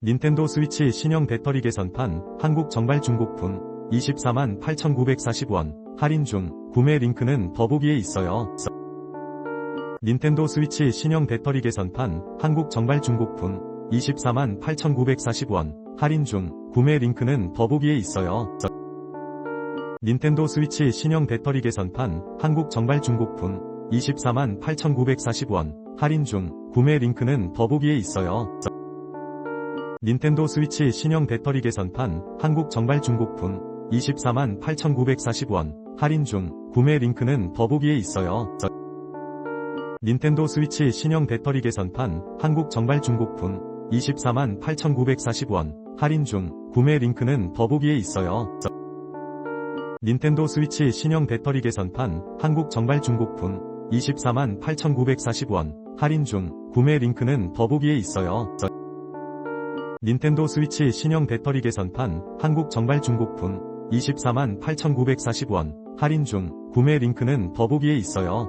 닌텐도 스위치 신형 배터리 개선판 한국 정발 중고품 24만 8,940원 할인 중 구매 링크는 더보기에 있어요. 닌텐도 스위치 신형 배터리 개선판 한국 정발 중고품 24만 8,940원 할인 중 구매 링크는 더보기에 있어요. 닌텐도 스위치 신형 배터리 개선판 한국 정발 중고품 24만 8,940원 할인 중 구매 링크는 더보기에 있어요. 닌텐도 스위치 신형 배터리 개선판 한국 정발 중고품 24만 8,940원 할인 중 구매 링크는 더보기에 있어요. 닌텐도 스위치 신형 배터리 개선판 한국 정발 중고품 24만 8,940원 할인 중 구매 링크는 더보기에 있어요. 닌텐도 스위치 신형 배터리 개선판 한국 정발 중고품 24만 8,940원 할인 중 구매 링크는 더보기에 있어요. 닌텐도 스위치 신형 배터리 개선판 한국 정발 중고품 24만 8,940원 할인 중 구매 링크는 더보기에 있어요.